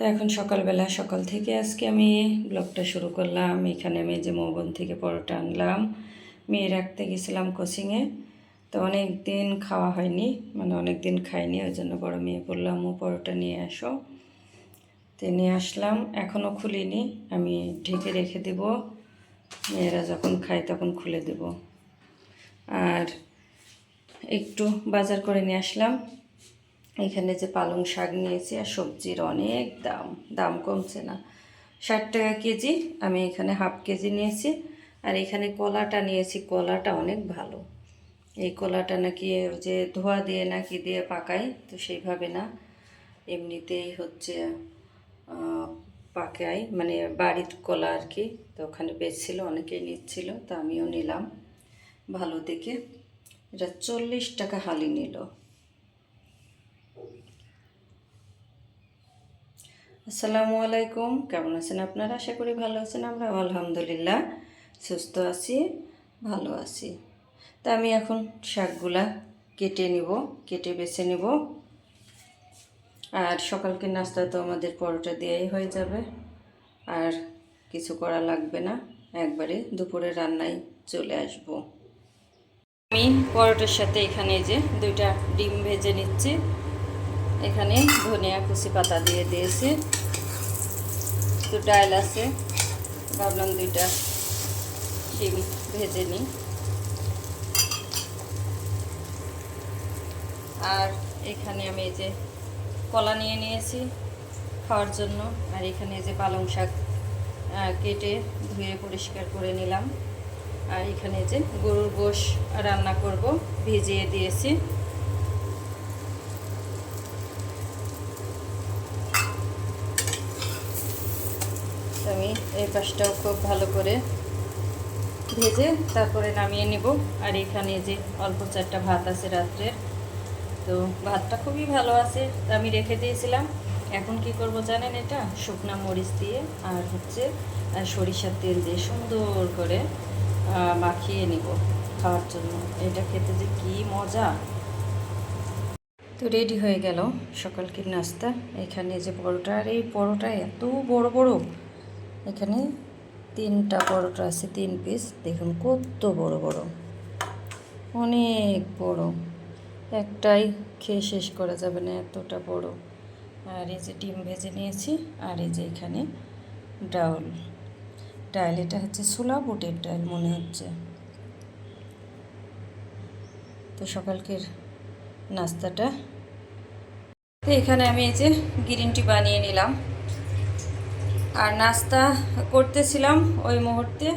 তো এখন সকালবেলা সকাল থেকে আজকে আমি ব্লগটা শুরু করলাম। এখানে আমি যে মোবন থেকে পরোটা আনলাম। মেয়ে রাখতে গেছিলাম কোচিংয়ে তো অনেক দিন খাওয়া হয়নি মানে অনেক দিন খাইনি, ওই জন্য বড় মেয়ে বললাম ও পরোটা নিয়ে আসো। তো নিয়ে আসলাম, এখনও খুলিনি। আমি ঢেকে রেখে দেব। মেয়েরা যখন খায় তখন খুলে দেব। আর একটু বাজার করে নিয়ে আসলাম। এখানে যে পালং শাক নিয়েছি আর সবজির অনেক দাম দাম কমছে না। ষাট টাকা কেজি, আমি এখানে হাফ কেজি নিয়েছি। আর এখানে কলাটা নিয়েছি, কলাটা অনেক ভালো। এই কলাটা নাকি যে ধোয়া দিয়ে নাকি দিয়ে পাকাই, তো সেইভাবে না। এমনিতেই হচ্ছে পাকাই মানে বাড়ির কলা আর কি, তো ওখানে বেচছিল, অনেকেই নিচ্ছিল, তো আমিও নিলাম। ভালো দেখে। এটা চল্লিশ টাকা হালি নিল। আসসালামু আলাইকুম। কেমন আছেন আপনারা? আশা করি ভালো আছেন আমরা আলহামদুলিল্লাহ। সুস্থ আছি, ভালো আছি। তা আমি এখন শাকগুলা কেটে নিব, কেটে বেছে নিব। আর সকালকে নাস্তা তো আমাদের পরোটা দিয়েই হয়ে যাবে। আর কিছু করা লাগবে না, একবারে দুপুরে রান্নায় চলে আসব। আমি পরোটার সাথে এখানে যে দুইটা ডিম ভেজে নিচ্ছি। এখানে ধনিয়া কুচি পাতা দিয়ে দিয়েছি। তো ডাল আছে। ভাবলাম দুইটা ডিম ভেজে নিই। আর এখানে আমি এই যে কলা নিয়ে নিয়েছি খাওয়ার জন্য। আর এখানে যে পালং শাক কেটে ধুয়ে পরিষ্কার করে নিলাম। আর এখানে যে গরুর গোশ রান্না করব, ভিজিয়ে দিয়েছি। আমি এই পাশটাও খুব ভালো করে ভেজে তারপরে নামিয়ে নিব। আর এখানে যে অল্প চারটা ভাত আছে রাত্রের, তো ভাতটা খুবই ভালো আছে আমি রেখে দিয়েছিলাম। এখন কি করব জানেন এটা? শুকনা মরিচ দিয়ে আর হচ্ছে সরিষার তেল দিয়ে সুন্দর করে মাখিয়ে নিব খাওয়ার জন্য। এটা খেতে যে কি মজা! তো রেডি হয়ে গেল সকালকের নাস্তা। এখানে যে পরোটা, আর এই পরোটা এত বড় বড় এখানে তিনটা পরোটা আছে, তিন পিস দেখুন কত বড় বড়। অনেক বড়। একটাই খেয়ে শেষ করা যাবে না এতটা বড়। আর এই যে ডিম ভেজে নিয়েছি, আর এই যে এখানে ডাউল। ডাল, এটা হচ্ছে ছোলা, বুটের ডাল মনে হচ্ছে। তো সকালকের নাস্তাটা। তো এখানে আমি এই যে গ্রিন টি বানিয়ে নিলাম। আর নাস্তা করতেছিলাম ওই মুহূর্তে।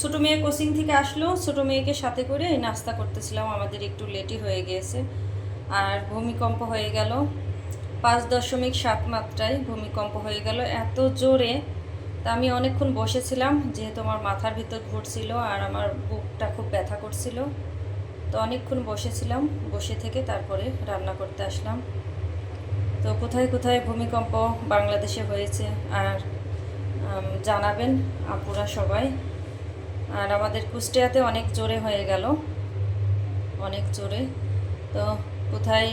ছোটো মেয়ে কোচিং থেকে আসলো, ছোটো মেয়েকে সাথে করে নাস্তা করতেছিলাম, আমাদের একটু লেটই হয়ে গিয়েছে আর ভূমিকম্প হয়ে গেল, পাঁচ দশমিক সাত মাত্রায় ভূমিকম্প হয়ে গেল, এত জোরে। তা আমি অনেকক্ষণ বসেছিলাম, যেহেতু আমার মাথার ভিতর ঘুরছিল আর আমার বুকটা খুব ব্যথা করছিল। তো অনেকক্ষণ বসেছিলাম, বসে থেকে তারপরে রান্না করতে আসলাম। তো কোথায় কোথায় ভূমিকম্প বাংলাদেশে হয়েছে আর জানাবেন আপুরা সবাই। আর আমাদের কুষ্টিয়াতে অনেক জোরে হয়ে গেল। অনেক জোরে। তো কোথায়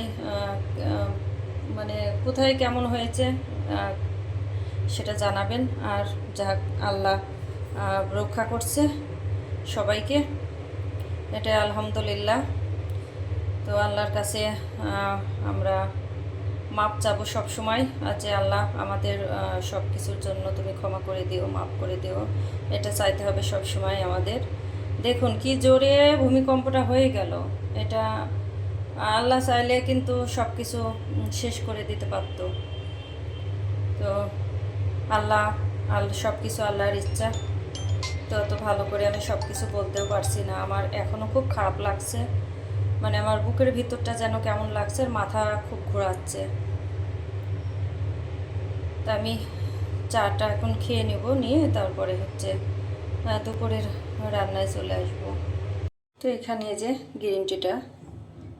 মানে কোথায় কেমন হয়েছে সেটা জানাবেন। আর যাক, আল্লাহ রক্ষা করছে সবাইকে। এটা আলহামদুলিল্লাহ। তো আল্লাহর কাছে আমরা মাপ চাবো সবসময় যে আল্লাহ আমাদের সব কিছুর জন্য তুমি ক্ষমা করে দিও, মাপ করে দিও, এটা চাইতে হবে সব সময় আমাদের। দেখুন, কি জোরে ভূমিকম্পটা হয়ে গেল, এটা আল্লাহ চাইলে কিন্তু সব কিছু শেষ করে দিতে পারতো। তো আল্লাহ, আল সব কিছু আল্লাহর ইচ্ছা। তো অত ভালো করে আমি সব কিছু বলতেও পারছি না, আমার এখনও খুব খারাপ লাগছে। মানে আমার বুকের ভিতরটা যেন কেমন লাগছে, আর মাথা খুব ঘোরাচ্ছে। তা আমি চাটা এখন খেয়ে নেব, নিয়ে তারপরে হচ্ছে দুপুরের রান্নায় চলে আসব। তো এখানে যে গ্রিন টিটা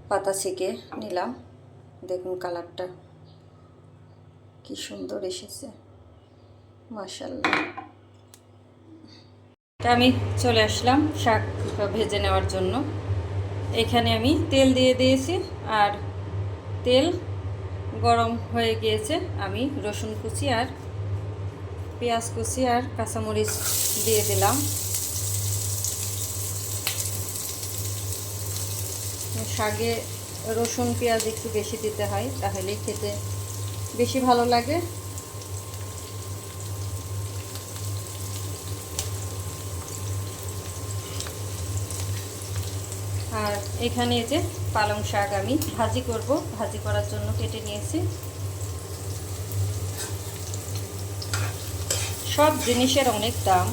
পাতা ছেঁকে নিলাম। দেখুন কালারটা কি সুন্দর এসেছে। মাশাল্লাহ তা আমি চলে আসলাম শাক ভেজে নেওয়ার জন্য। এখানে আমি তেল দিয়ে দিয়েছি, আর তেল গরম হয়ে গিয়েছে, আমি রসুন কুচি আর পেঁয়াজ কুচি আর কাঁচামরিচ দিয়ে দিলাম। শাকে রসুন, পেঁয়াজ একটু বেশি দিতে হয় তাহলেই খেতে বেশি ভালো লাগে আর এখানে এই যে পালং শাক আমি ভাজি করব। ভাজি করার জন্য কেটে নিয়েছি। সব জিনিসের অনেক দাম।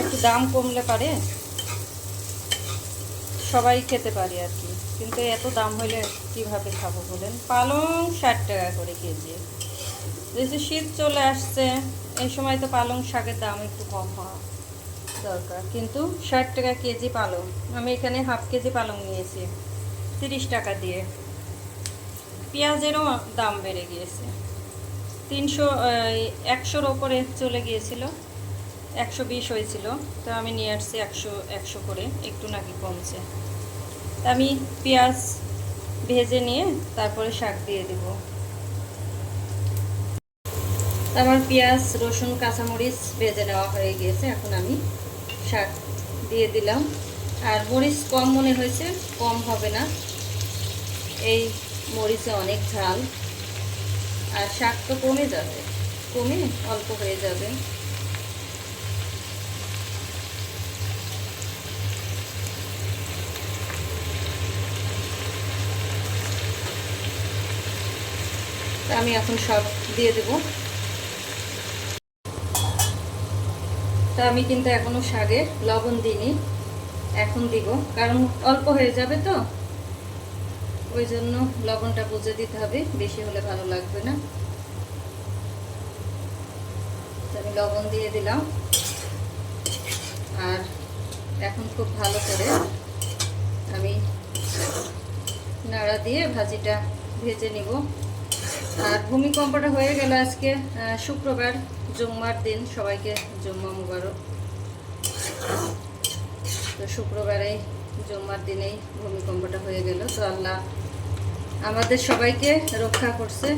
একটু দাম কমলে পারে। সবাই খেতে পারি আর কি। কিন্তু এত দাম হলে কীভাবে খাব বলেন? পালং ষাট টাকা করে কেজি। যেহেতু শীত চলে আসছে, এই সময় তো পালং শাকের দাম একটু কম হওয়া দরকার। কিন্তু ষাট টাকা কেজি পালং। আমি এখানে হাফ কেজি পালং নিয়েছি, তিরিশ টাকা দিয়ে। পেঁয়াজেরও দাম বেড়ে গিয়েছে। তিনশো একশোর ওপরে চলে গিয়েছিল, একশো বিশ হয়েছিল। তো আমি নিয়ে আসছি একশো একশো করে, একটু নাকি কমছে। আমি পেঁয়াজ ভেজে নিয়ে তারপরে শাক দিয়ে দেব। আমার পেঁয়াজ, রসুন, কাঁচামরিচ ভেজে নেওয়া হয়ে গিয়েছে। এখন আমি শাক দিয়ে দিলাম। আর মরিচ কম মনে হয়েছে, কম হবে না। এই মরিচে অনেক ঝাল। আর শাক তো কমে যাবে। কমে অল্প হয়ে যাবে। আমি এখন সব দিয়ে দেব। তা আমি কিন্তু এখনও শাকে লবণ দিইনি। এখন দিব, কারণ অল্প হয়ে যাবে তো। ওই জন্য লবণটা বুঝে দিতে হবে, বেশি হলে ভালো লাগবে না। আমি লবণ দিয়ে দিলাম। আর এখন খুব ভালো করে আমি নাড়া দিয়ে ভাজিটা ভেজে নিব। আর ভূমিকম্পটা হয়ে গেল আজকে শুক্রবার, জুম্মার দিন, সবাইকে জুম্মা মুবারক। তো শুক্রবারেই, জুম্মার দিনেই ভূমিকম্পটা হয়ে গেল। তো আল্লাহ আমাদের সবাইকে রক্ষা করছে,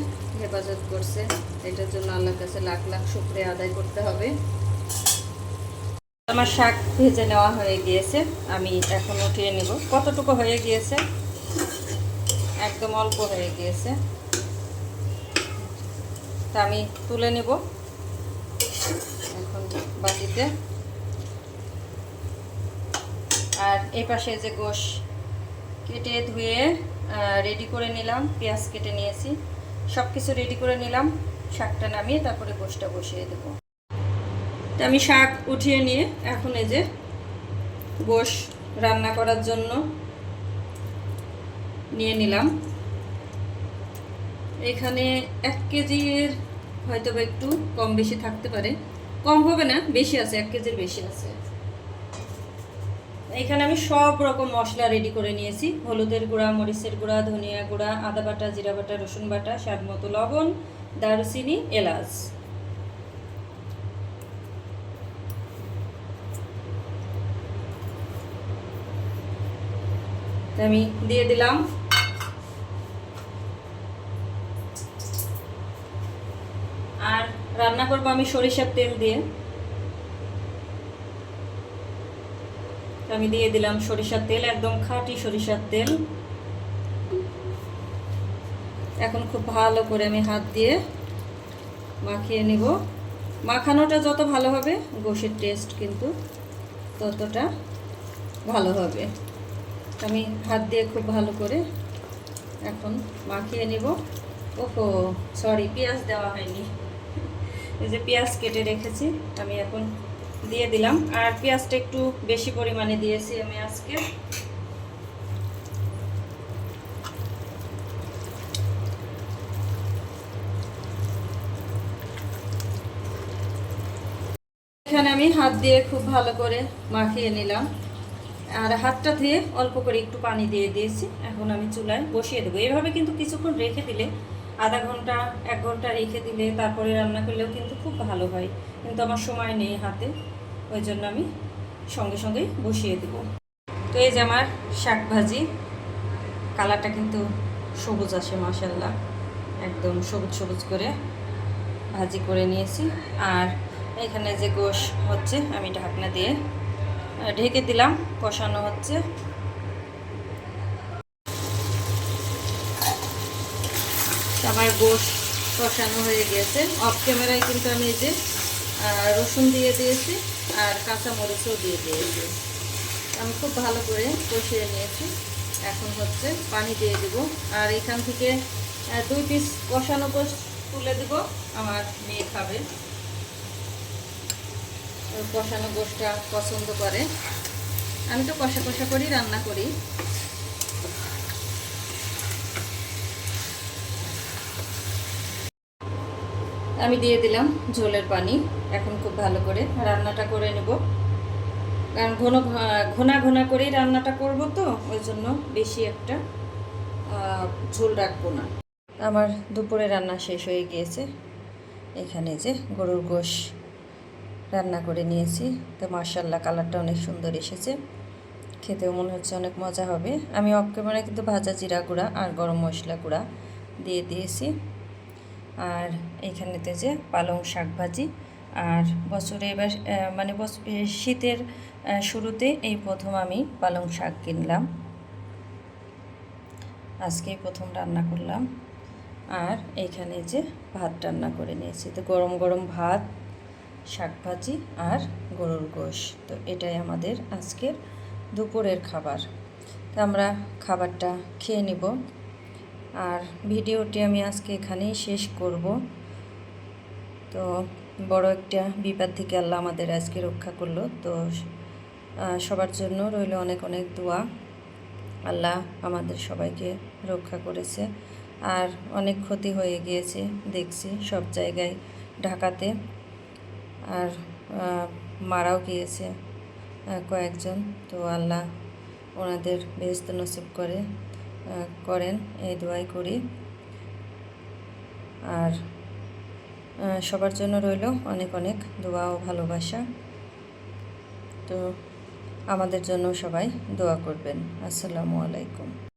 হেফাজত করছে। এটার জন্য আল্লাহর কাছে লাখ লাখ শুক্রিয়া আদায় করতে হবে। আমার শাক ভেজে নেওয়া হয়ে গিয়েছে। আমি এখন উঠিয়ে নেব। কতটুকু হয়ে গিয়েছে? একদম অল্প হয়ে গিয়েছে। তা আমি তুলে নেব। এখন বাটিতে। আর এই পাশে যে গোশ কেটে ধুয়ে রেডি করে নিলাম, পেঁয়াজ কেটে নিয়েছি। সব কিছু রেডি করে নিলাম, শাকটা নামিয়ে তারপরে গোশটা বসিয়ে দেবো। তো আমি শাক উঠিয়ে নিয়ে এখন এই যে গোশ রান্না করার জন্য নিয়ে নিলাম। এখানে এক কেজির হয়তো বা একটু কম বেশি থাকতে পারে। কম হবে না, বেশি আছে, এক কেজির বেশি আছে। এখানে আমি সব রকম মশলা রেডি করে নিয়েছি। হলুদের গুঁড়া, মরিচের গুঁড়া, ধনিয়া গুঁড়া, আদা বাটা, জিরা বাটা, রসুন বাটা, স্বাদ মতো লবণ, দারুচিনি, এলাচ। আমি দিয়ে দিলাম আর রান্না করব আমি সরিষার তেল দিয়ে। আমি দিয়ে দিলাম সরিষার তেল, একদম খাঁটি সরিষার তেল। এখন খুব ভালো করে আমি হাত দিয়ে মাখিয়ে নিব। মাখানোটা যত ভালো হবে, গোশের টেস্ট কিন্তু ততটা ভালো হবে। আমি হাত দিয়ে খুব ভালো করে এখন মাখিয়ে নিব। ওহো সরি পেঁয়াজ দেওয়া হয়নি। এই যে পেঁয়াজ কেটে রেখেছি, আমি এখন দিয়ে দিলাম। আর পেঁয়াজটা একটু বেশি পরিমাণে দিয়েছি আমি আজকে। এখানে আমি হাত দিয়ে খুব ভালো করে মাখিয়ে নিলাম। আর হাতটা ধুয়ে অল্প করে একটু পানি দিয়ে দিয়েছি। এখন আমি চুলায় বসিয়ে দেবো। এইভাবে কিন্তু কিছুক্ষণ রেখে দিলে আধা ঘণ্টা, এক ঘণ্টা রেখে দিলে তারপরে রান্না করলেও কিন্তু খুব ভালো হয়। কিন্তু আমার সময় নেই হাতে, ওই জন্য আমি সঙ্গে সঙ্গে বসিয়ে দেব। তো এই যে আমার শাক ভাজি, কালারটা কিন্তু সবুজ আসে মাসাল্লাহ একদম সবুজ সবুজ করে ভাজি করে নিয়েছি। আর এখানে যে গোশ হচ্ছে, আমি ঢাকনা দিয়ে ঢেকে দিলাম, কষানো হচ্ছে। আমার গোশ কষানো হয়ে গেছে। অফ ক্যামেরায় কিন্তু আমি এই যে রসুন দিয়ে দিয়েছি আর কাঁচা মরিচও দিয়ে দিয়েছি। আমি খুব ভালো করে কষিয়ে নিয়েছি। এখন হচ্ছে পানি দিয়ে দেব। আর এখান থেকে দুই পিস কষানো গোশ তুলে দেব। আমার মেয়ে খাবে। কষানো গোশটা পছন্দ করে। আমি তো কষা কষা করেই রান্না করি। আমি দিয়ে দিলাম ঝোলের পানি, এখন খুব ভালো করে রান্নাটা করে নেব। কারণ ঘন ঘোনা ঘোনা করেই রান্নাটা করব তো, ওই জন্য বেশি একটা ঝোল রাখব না। আমার দুপুরে রান্না শেষ হয়ে গিয়েছে। এখানে যে গরুর গোশ রান্না করে নিয়েছি। তো মার্শাল্লাহ কালারটা অনেক সুন্দর এসেছে। খেতেও মনে হচ্ছে অনেক মজা হবে। আমি অফ ক্যামেরা কিন্তু ভাজা জিরা গুঁড়া আর গরম মশলা গুঁড়া দিয়ে দিয়েছি। আর এইখানেতে যে পালং শাক ভাজি আর বছরে এবার মানে শীতের শুরুতে এই প্রথম আমি পালং শাক কিনলাম। আজকেই প্রথম রান্না করলাম। আর এইখানে যে ভাত রান্না করে নিয়েছি। তো গরম গরম ভাত শাক ভাজি আর গরুর গোশ। তো এটাই আমাদের আজকের দুপুরের খাবার। তো আমরা খাবারটা খেয়ে নিব। আর ভিডিওটি আমি আজকে এখানেই শেষ করব। তো বড় একটা বিপদ থেকে আল্লাহ আমাদের আজকে রক্ষা করল। তো সবার জন্য রইল অনেক অনেক দোয়া। আল্লাহ আমাদের সবাইকে রক্ষা করেছে। আর অনেক ক্ষতি হয়ে গিয়েছে, দেখছি সব জায়গায়, ঢাকাতে। আর মারাও গিয়েছে কয়েকজন। তো আল্লাহ ওনাদের বেহস্ত নসিব করে করেন, এই দোয়াই করি। আর সবার জন্য রইল অনেক অনেক দোয়া ও ভালোবাসা। তো আমাদের জন্য সবাই দোয়া করবেন। আসসালামু আলাইকুম।